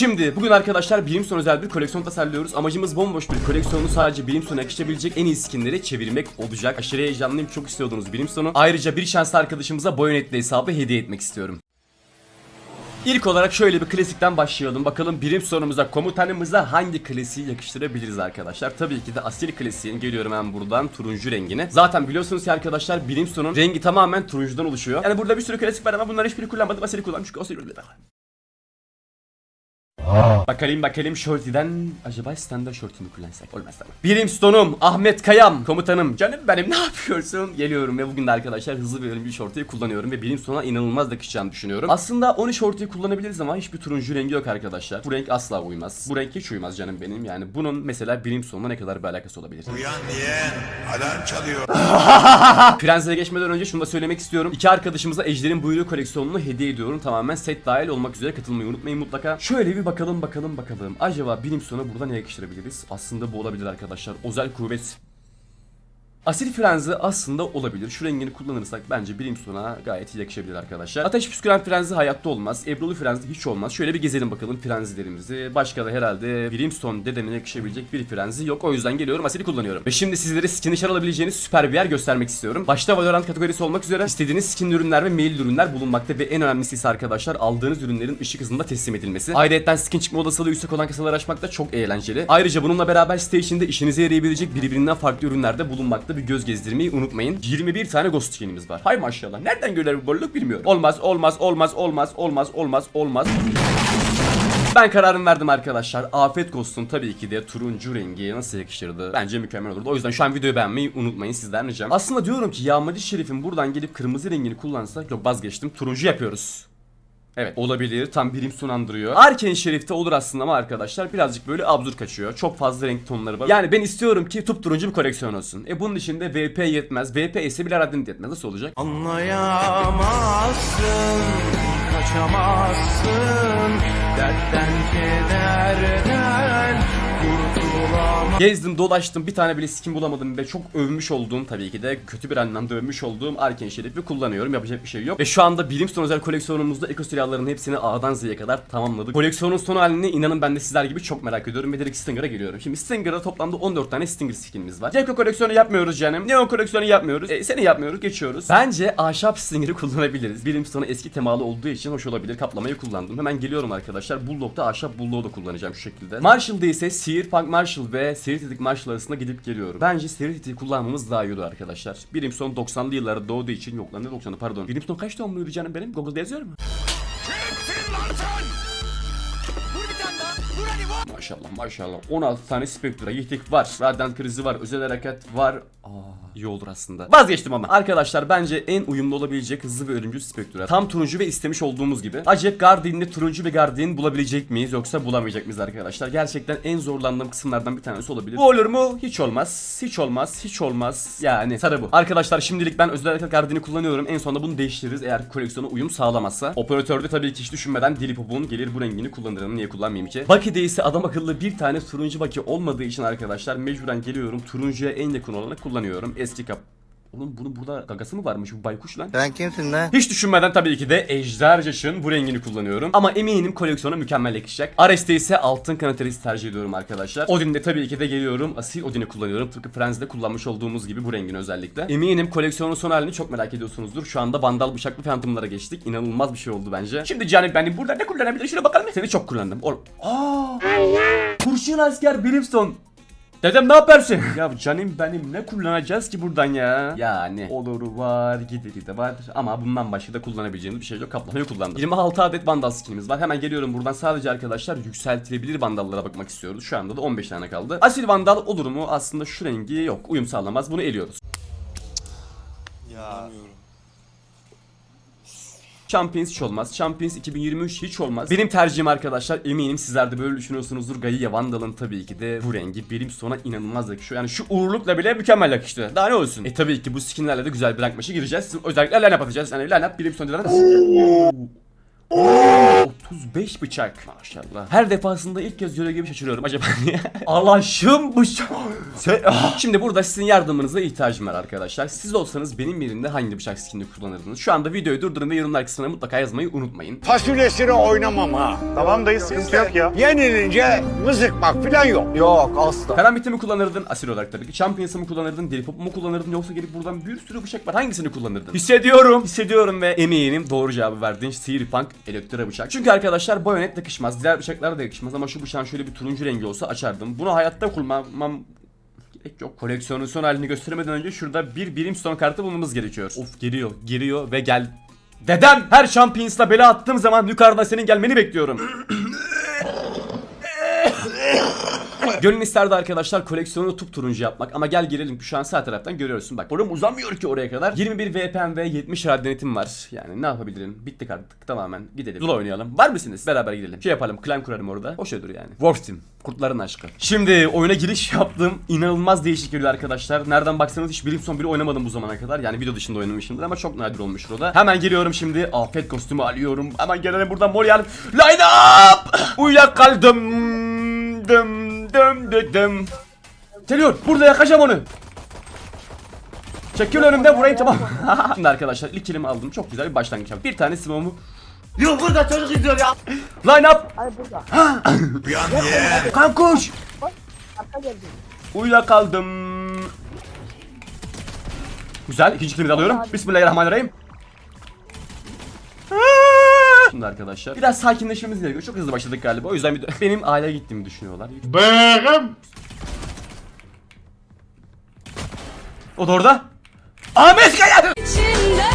Şimdi bugün arkadaşlar bilim son özel bir koleksiyon tasarlıyoruz. Amacımız bomboş bir koleksiyonu sadece bilim sonu yakışabilecek en iyi skinleri çevirmek olacak. Aşırı heyecanlıyım çok istiyordunuz bilim sonu. Ayrıca bir şanslı arkadaşımıza Bayonet'li hesabı hediye etmek istiyorum. İlk olarak şöyle bir klasikten başlayalım. Bakalım birim sorumuza, komutanımıza hangi klasiği yakıştırabiliriz arkadaşlar. Tabii ki de asil klasiğin geliyorum hemen buradan turuncu rengine. Zaten biliyorsunuz ki arkadaşlar birim sonun rengi tamamen turuncudan oluşuyor. Yani burada bir sürü klasik var ama bunların hiçbirini kullanmadım. Asili kullanmış çünkü asil Bakalım bakalım Shorty'den acaba standart shorty mi kullansak? Olmaz tamam. Brimstone'um, Ahmet Kayam, komutanım. Canım benim ne yapıyorsun? Geliyorum ve bugün de arkadaşlar hızlı bir ölümcül shorty'yi kullanıyorum ve Brimstone'a inanılmaz yakışacağını düşünüyorum. Aslında 13 shorty'yi kullanabiliriz ama hiçbir turuncu rengi yok arkadaşlar. Bu renk asla uymaz. Bu renk hiç uymaz canım benim. Yani bunun mesela Brimstone'la ne kadar bir alakası olabilir? Uyan diyen alarm çalıyor. Prens'e geçmeden önce şunu da söylemek istiyorum. İki arkadaşımıza Ejder'in buyruğu koleksiyonunu hediye ediyorum. Tamamen set dahil olmak üzere katılmayı unutmayın mutlaka. Şöyle bir bakalım bakalım bakalım. Acaba bilim sonu burada ne yakıştırabiliriz? Aslında bu olabilir arkadaşlar. Özel kuvvet Asil frenzi aslında olabilir. Şu rengini kullanırsak bence bilim sona gayet yakışabilir arkadaşlar. Ateş püsküren frenzi hayatta olmaz. Ebrolu frenzi hiç olmaz. Şöyle bir gezelim bakalım frenzilerimizi. Başka da herhalde Brimstone dedemine yakışabilecek bir frenzi yok. O yüzden geliyorum asili kullanıyorum. Ve şimdi sizlere skin dışarı alabileceğiniz süper bir yer göstermek istiyorum. Başta Valorant kategorisi olmak üzere istediğiniz skin ürünler ve mail ürünler bulunmakta ve en önemlisi ise arkadaşlar aldığınız ürünlerin ışık hızında teslim edilmesi. Ayrıca skin çıkma odasılığı yüksek olan kasaları açmak da çok eğlenceli. Ayrıca bununla beraber site içinde işinize yarayabilecek birbirinden farklı ürünlerde bulunmakta bir göz gezdirmeyi unutmayın. 21 tane ghost skinimiz var. Hay maşallah. Nereden görüler bu bolluk bilmiyorum. Olmaz, olmaz, olmaz, olmaz, olmaz, olmaz, olmaz. Ben kararımı verdim arkadaşlar. Afet Ghost'un tabii ki de turuncu rengi nasıl yakışırdı? Bence mükemmel olurdu. O yüzden şu an videoyu beğenmeyi unutmayın sizden ricam. Aslında diyorum ki Yağmacı Şerif'in buradan gelip kırmızı rengini kullansak yok vazgeçtim. Turuncu yapıyoruz. Evet olabilir tam birim son andırıyor. Arken Şerif'te olur aslında ama arkadaşlar birazcık böyle absürt kaçıyor. Çok fazla renk tonları var. Yani ben istiyorum ki tup turuncu bir koleksiyon olsun. E bunun için de VP yetmez. VP ise bile Radin yetmez. Nasıl olacak? Anlayamazsın, kaçamazsın Dertten kederden Gezdim dolaştım bir tane bile skin bulamadım ve çok övmüş olduğum tabii ki de kötü bir anlamda övmüş olduğum Arken Şerif'i kullanıyorum yapacak bir şey yok. Ve şu anda Brimstone özel koleksiyonumuzda eko hepsini A'dan Z'ye kadar tamamladık. Koleksiyonun son halini inanın ben de sizler gibi çok merak ediyorum ve direkt Stinger'a geliyorum. Şimdi Stinger'da toplamda 14 tane Stinger skinimiz var. Gecko koleksiyonu yapmıyoruz canım. Neon koleksiyonu yapmıyoruz. E, seni yapmıyoruz geçiyoruz. Bence ahşap Stinger'ı kullanabiliriz. Brimstone eski temalı olduğu için hoş olabilir. Kaplamayı kullandım. Hemen geliyorum arkadaşlar. Bulldog'da ahşap Bulldog'u da kullanacağım şu şekilde. Marshall'da ise Sear Punk Marshall ve Seri Tetik Marshall arasında gidip geliyorum. Bence Seri Tetik'i kullanmamız daha iyi olur arkadaşlar. Brimstone 90'lı yıllarda doğduğu için yok lan ne 90'lı pardon. Brimstone kaç doğumluydu canım benim? Google'da yazıyor mu? Maşallah maşallah 16 tane Spectra yitik var Radiant krizi var özel harekat var Aa, iyi olur aslında. Vazgeçtim ama. Arkadaşlar bence en uyumlu olabilecek hızlı ve ölümcül Spectra Tam turuncu ve istemiş olduğumuz gibi. Acep Guardian'li turuncu bir Guardian bulabilecek miyiz yoksa bulamayacak mıyız arkadaşlar? Gerçekten en zorlandığım kısımlardan bir tanesi olabilir. Bu olur mu? Hiç olmaz. Hiç olmaz. Hiç olmaz. Yani sarı bu. Arkadaşlar şimdilik ben özel harekat Guardian'ı kullanıyorum. En sonunda bunu değiştiririz eğer koleksiyona uyum sağlamazsa. Operatörde tabii ki hiç düşünmeden Dilipop'un gelir bu rengini kullanırım. Niye kullanmayayım ki? Bucky'de ise adam akıllı bir tane turuncu Bucky olmadığı için arkadaşlar mecburen geliyorum. Turuncuya en yakın olanı kullanıyorum eski kap Oğlum bunun burada gagası mı varmış bu baykuş lan? Sen kimsin lan? Hiç düşünmeden tabii ki de Ejder Yaş'ın bu rengini kullanıyorum. Ama eminim koleksiyona mükemmel yakışacak. Ares'te ise altın kanaterisi tercih ediyorum arkadaşlar. Odin'de tabii ki de geliyorum. Asil Odin'i kullanıyorum. Tıpkı Frenzy'de kullanmış olduğumuz gibi bu rengin özellikle. Eminim koleksiyonun son halini çok merak ediyorsunuzdur. Şu anda bandal bıçaklı Phantom'lara geçtik. İnanılmaz bir şey oldu bence. Şimdi Canip benim burada ne kullanabilir? Şuna bakalım. Seni çok kullandım. Oğlum. Aa! Kurşun asker Brimstone. Dedem ne yaparsın? ya canım benim ne kullanacağız ki buradan ya? Yani oluru var, gideri de var ama bundan başka da kullanabileceğimiz bir şey yok. Kaplamayı kullandım. 26 adet vandal skinimiz var. Hemen geliyorum buradan sadece arkadaşlar yükseltilebilir vandallara bakmak istiyoruz. Şu anda da 15 tane kaldı. Asil vandal olur mu? Aslında şu rengi yok. Uyum sağlamaz. Bunu eliyoruz. Ya. Champions hiç olmaz. Champions 2023 hiç olmaz. Benim tercihim arkadaşlar eminim sizler de böyle düşünüyorsunuzdur. Gaia Vandal'ın tabii ki de bu rengi benim sona inanılmaz yakışıyor. Yani şu uğurlukla bile mükemmel yakıştı. Daha ne olsun? E tabii ki bu skinlerle de güzel bir rank maçı gireceğiz. Özellikle line-up atacağız. Yani line-up birim son 35 bıçak. Maşallah. Her defasında ilk kez görev gibi şaşırıyorum. Acaba niye? Allah'ım bıçak. Se- Ah! Şimdi burada sizin yardımınıza ihtiyacım var arkadaşlar. Siz olsanız benim yerimde hangi bıçak skinini kullanırdınız? Şu anda videoyu durdurun ve yorumlar kısmına mutlaka yazmayı unutmayın. Fasulyesini oynamam ha. Tamam dayı sıkıntı yok ya. Yenilince mızıkmak falan yok. Yok asla. Karambit'i mi kullanırdın? Asil olarak tabii ki. Champions'ı mı kullanırdın? Deli Pop'u mu kullanırdın? Yoksa gelip buradan bir sürü bıçak var. Hangisini kullanırdın? Hissediyorum. Hissediyorum ve eminim doğru cevabı verdiğin Sihirpunk Elektra bıçak. Çünkü arkadaşlar bayonet yakışmaz. Diğer bıçaklar da yakışmaz ama şu bıçağın şöyle bir turuncu rengi olsa açardım. Bunu hayatta kullanmam gerek yok. Koleksiyonun son halini göstermeden önce şurada bir birim son kartı bulmamız gerekiyor. Of geliyor, geliyor ve gel. Dedem her Champions'la bela attığım zaman yukarıda senin gelmeni bekliyorum. Gönül isterdi arkadaşlar koleksiyonu tup turuncu yapmak. Ama gel gelelim ki şu an sağ taraftan görüyorsun. Bak oram uzamıyor ki oraya kadar. 21 VPN ve 70 radyanetim var. Yani ne yapabilirim? Bittik artık tamamen gidelim. Zula oynayalım. Var mısınız? Beraber gidelim. Şey yapalım clan kurarım orada. Hoş olur yani. Wolf Team kurtların aşkı. Şimdi oyuna giriş yaptım inanılmaz değişik geliyor arkadaşlar. Nereden baksanız hiç Brimstone bile oynamadım bu zamana kadar. Yani video dışında oynamışımdır ama çok nadir olmuştur o da. Hemen geliyorum şimdi. Afet kostümü alıyorum. Hemen gelelim buradan. Mor yer line up! Uyuyakaldım dım dım dım dım. Geliyor. Burada yakacağım onu. Çekil önümden vurayım tamam. Şimdi arkadaşlar ilk kilimi aldım. Çok güzel bir başlangıç yaptım. Bir tane smoke'umu. Yok burada çocuk izliyor ya. Line up. Abi burada. Kankuş. Geldi. Uyuyakaldım. Güzel. İkinci kilimi de alıyorum. Bismillahirrahmanirrahim. Şimdi arkadaşlar biraz sakinleşmemiz gerekiyor. Çok hızlı başladık galiba. O yüzden bir benim aile gittiğimi düşünüyorlar. Bığım. O da orada. Ahmet Kaya. İçinden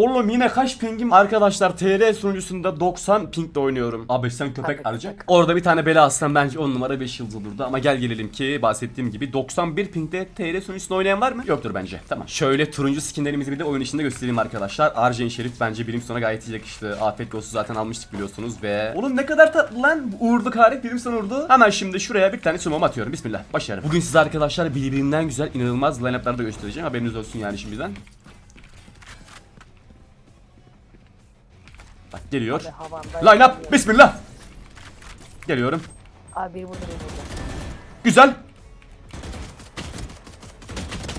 Oğlum yine kaç pingim? Arkadaşlar TR sunucusunda 90 pingle oynuyorum. Abi sen köpek arayacak. Orada bir tane bela aslan bence 10 numara 5 yıldız olurdu. Ama gel gelelim ki bahsettiğim gibi 91 pingde TR sunucusunda oynayan var mı? Yoktur bence. Tamam. Şöyle turuncu skinlerimizi bir de oyun içinde göstereyim arkadaşlar. Arjen Şerif bence birim sona gayet iyi yakıştı. Afet Ghost'u zaten almıştık biliyorsunuz ve... Oğlum ne kadar tatlı lan. Uğurdu Karik birim son uğurdu. Hemen şimdi şuraya bir tane sumam atıyorum. Bismillah. Başlayalım. Bugün size arkadaşlar birbirinden güzel inanılmaz line-up'lar da göstereceğim. Haberiniz olsun yani şimdiden. Bak geliyor. Havanda. Line up. Bismillah. Geliyorum. Abi biri burada biri burada. Güzel.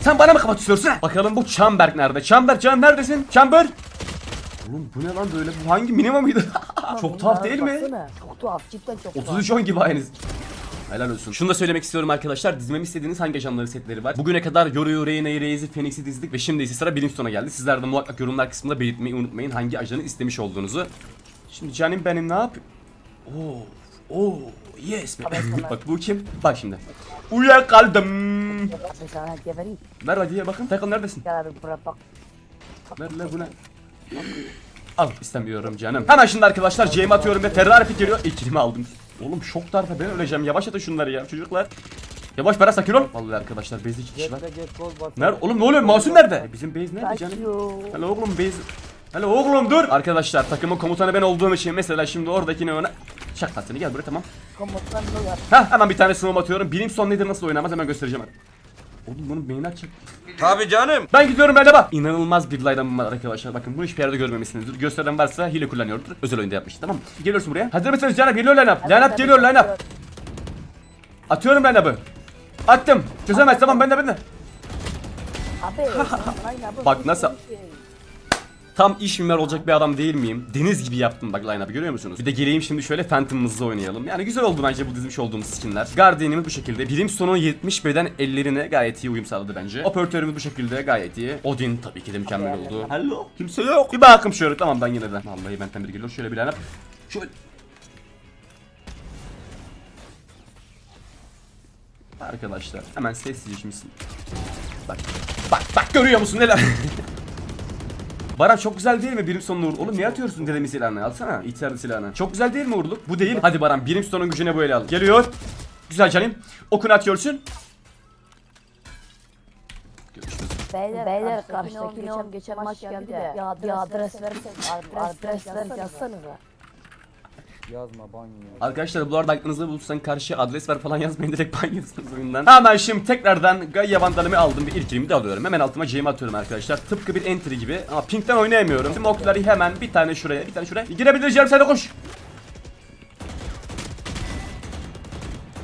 Sen bana mı kapatıyorsun? Bakalım bu Chamberg nerede? Chamberg can neredesin? Chamber. Oğlum bu ne lan böyle? Bu hangi minima mıydı? çok tuhaf değil mi? Baksana, Çok tuhaf cidden çok tuhaf. 33 10 gibi aynı. Helal olsun. Şunu da söylemek istiyorum arkadaşlar. Dizmemi istediğiniz hangi ajanların setleri var? Bugüne kadar Yoru'yu, Reyna'yı, Reis'i, Phoenix'i dizdik ve şimdi ise sıra Brimstone'a geldi. Sizler de muhakkak yorumlar kısmında belirtmeyi unutmayın hangi ajanı istemiş olduğunuzu. Şimdi canım benim ne yapıyor? Oo, oo, yes. Bak bu kim? Bak şimdi. Uyuyakaldım. Sana gebereyim. Ver hadi bakın. Takıl neredesin? Gel abi buraya bak. Ver lan bu ne? Al istemiyorum canım. Hemen şimdi arkadaşlar C'mi atıyorum ve Ferrari pik geliyor. İkilimi aldım. Oğlum şok tarafa ben öleceğim. Yavaş atın şunları ya çocuklar. Yavaş para sakin ol. Vallahi arkadaşlar base iki kişi var. Nerede? Oğlum ne oluyor? Masum nerede? E, Bizim base nerede canım? Hello oğlum base. Hello oğlum dur. Arkadaşlar takımın komutanı ben olduğum için mesela şimdi oradakini öne... Şaklasını gel buraya tamam. Komutan ne var? Ha hemen bir tane sınavım atıyorum. Bilim son nedir nasıl oynamaz hemen göstereceğim. Oğlum bunun beyni açık. Tabi canım. Ben gidiyorum ben de bak. İnanılmaz bir line'ım var arkadaşlar. Bakın bunu hiçbir yerde görmemişsinizdir. Gösteren varsa hile kullanıyordur. Özel oyunda yapmış tamam mı? Geliyorsun buraya. Hazır mısınız canım? Geliyor line-up. Line-up geliyor line-up. Atıyorum line-up'ı. Attım. Çözemez tamam ben de ben de. Abi. Bak nasıl-. Tam iş mimar olacak bir adam değil miyim? Deniz gibi yaptım bak line-up'ı görüyor musunuz? Bir de geleyim şimdi şöyle Phantom'ımızla oynayalım. Yani güzel oldu bence bu dizmiş olduğumuz skinler. Guardian'imiz bu şekilde. Brimstone'un 70 beden ellerine gayet iyi uyum sağladı bence. Operatörümüz bu şekilde gayet iyi. Odin tabii ki de mükemmel oldu. Hello. Kimse yok. Bir bakım şöyle tamam ben yine de. Vallahi ben temir geliyor. Şöyle bir line-up. Şöyle. Arkadaşlar hemen sessizce şimdi. Bak bak bak görüyor musun neler? Baran çok güzel değil mi birim sonunu vur? Oğlum niye atıyorsun dedemin silahını? Alsana ihtiyarlı silahını. Çok güzel değil mi vurluk? Bu değil. Hadi Baran birim sonun gücüne bu ele al. Geliyor. Güzel canım. Okunu atıyorsun. Beyler, Beyler karşıdaki geçen, geçen maç geldi de ya, adres verseniz adres, adres verseniz yazsanıza. Yazma ban. Arkadaşlar bu arada aklınızda bulursan karşıya adres ver falan yazmayın direkt ban yazıyorsunuz oyundan. Hemen şimdi tekrardan Gaia Vandal'ımı aldım bir ilkimi de alıyorum. Hemen altıma C'mi atıyorum arkadaşlar. Tıpkı bir entry gibi. Ama pinkten oynayamıyorum. Smoke'ları hemen bir tane şuraya bir tane şuraya. Girebileceğim sen de koş.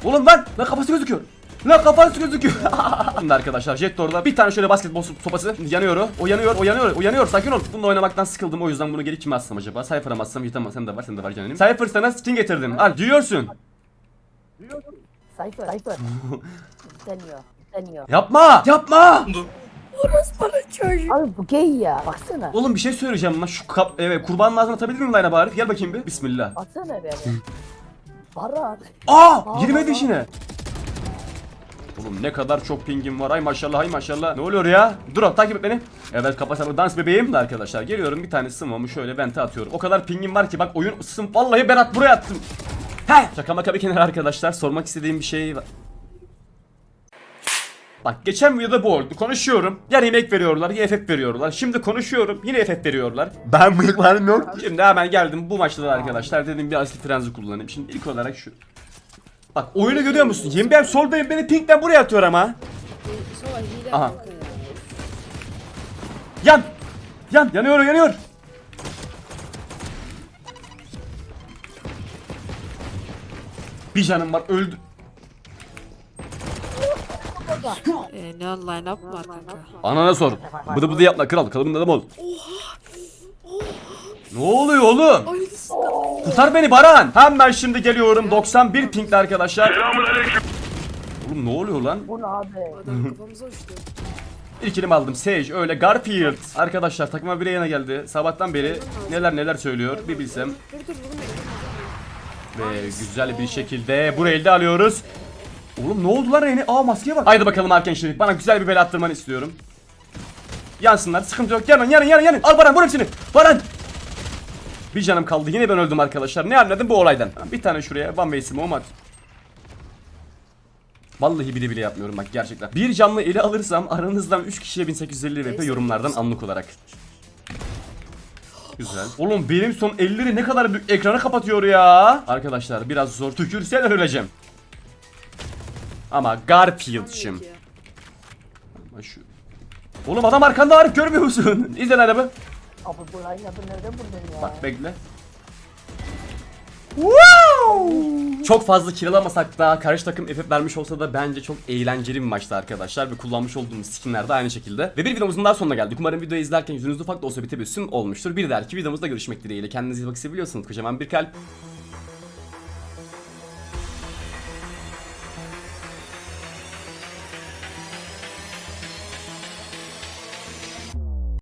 Oğlum lan lan kafası gözüküyor. Lan kafası gözüküyor. Şimdi arkadaşlar Jet de orada bir tane şöyle basketbol sopası yanıyor o. Yanıyor, o yanıyor, o yanıyor. Sakin ol. Bununla oynamaktan sıkıldım. O yüzden bunu geri kime atsam acaba? Cypher'a mı atsam? Mi? Sen de var, sen de var canım. Cypher sana skin getirdim. Al, diyorsun. Sayfa. İsteniyor. İsteniyor. Yapma! Yapma! Abi bu gay ya. Baksana. Oğlum bir şey söyleyeceğim lan. Şu kap evet, kurbanın ağzına atabilir miyim line'a bari? Gel bakayım bir. Bismillah. Baksana be. Baran. Aa! Aa, Girmedi işine. Oğlum ne kadar çok pingim var. Ay maşallah, ay maşallah. Ne oluyor ya? Dur takip et beni. Evet kapatalım dans bebeğim de arkadaşlar. Geliyorum bir tane sımamı şöyle vente atıyorum. O kadar pingim var ki bak oyun ısın. Vallahi Berat buraya attım. He! Şaka maka bir kenara arkadaşlar. Sormak istediğim bir şey var. Bak geçen videoda bu oldu. Konuşuyorum. Ya yemek veriyorlar ya FF veriyorlar. Şimdi konuşuyorum. Yine FF veriyorlar. Ben bıyıklarım yok. Şimdi hemen geldim bu maçta da arkadaşlar. Dedim bir asil frenzi kullanayım. Şimdi ilk olarak şu. Bak oyunu görüyor musun? Yemin ben soldayım beni pinkten buraya atıyor ama. Aha. Yan. Yan. Yanıyor yanıyor. Bir canım var öldü. Ee, ne line up var kanka? Anana sor. Bıdı bıdı yapma kral. Kalıbın adam ol. Ne oluyor oğlum? Kurtar beni Baran. Hemen şimdi geliyorum. 91 pinkli arkadaşlar. Oğlum ne oluyor lan? Bu ne abi? Adam kafamıza uçtu. İlk elimi aldım. Sage öyle Garfield. Arkadaşlar takıma bir yana geldi. Sabahtan beri neler neler söylüyor. Bir bilsem. Dur dur vurma. Ve güzel bir şekilde burayı elde alıyoruz. Oğlum ne oldu lan Reyne? Aa maskeye bak. Haydi bakalım Arken Şerif. Bana güzel bir bela attırmanı istiyorum. Yansınlar. Sıkıntı yok. Yanın yanın yanın yanın. Al Baran vur hepsini. Baran. Bir canım kaldı. Yine ben öldüm arkadaşlar. Ne anladım bu olaydan? Bir tane şuraya. One smoke at. Vallahi bile bile yapmıyorum bak gerçekten. Bir canlı ele alırsam aranızdan 3 kişiye 1850 VP yorumlardan anlık olarak. Güzel. Oğlum benim son elleri ne kadar büyük ekranı kapatıyor ya. Arkadaşlar biraz zor. Tükürsen öleceğim. Ama. Ama Şu... Oğlum adam arkanda Arif görmüyor musun? İzle lan abi. Bu line up'ı nereden buldun ya? Bak bekle. Çok fazla kill alamasak da karşı takım FF vermiş olsa da bence çok eğlenceli bir maçtı arkadaşlar ve kullanmış olduğumuz skinler de aynı şekilde. Ve bir videomuzun daha sonuna geldik. Umarım videoyu izlerken yüzünüzde ufak da olsa bir tebessüm olmuştur. Bir dahaki videomuzda görüşmek dileğiyle. Kendinize iyi bakın seviyorsunuz. Kocaman bir kalp.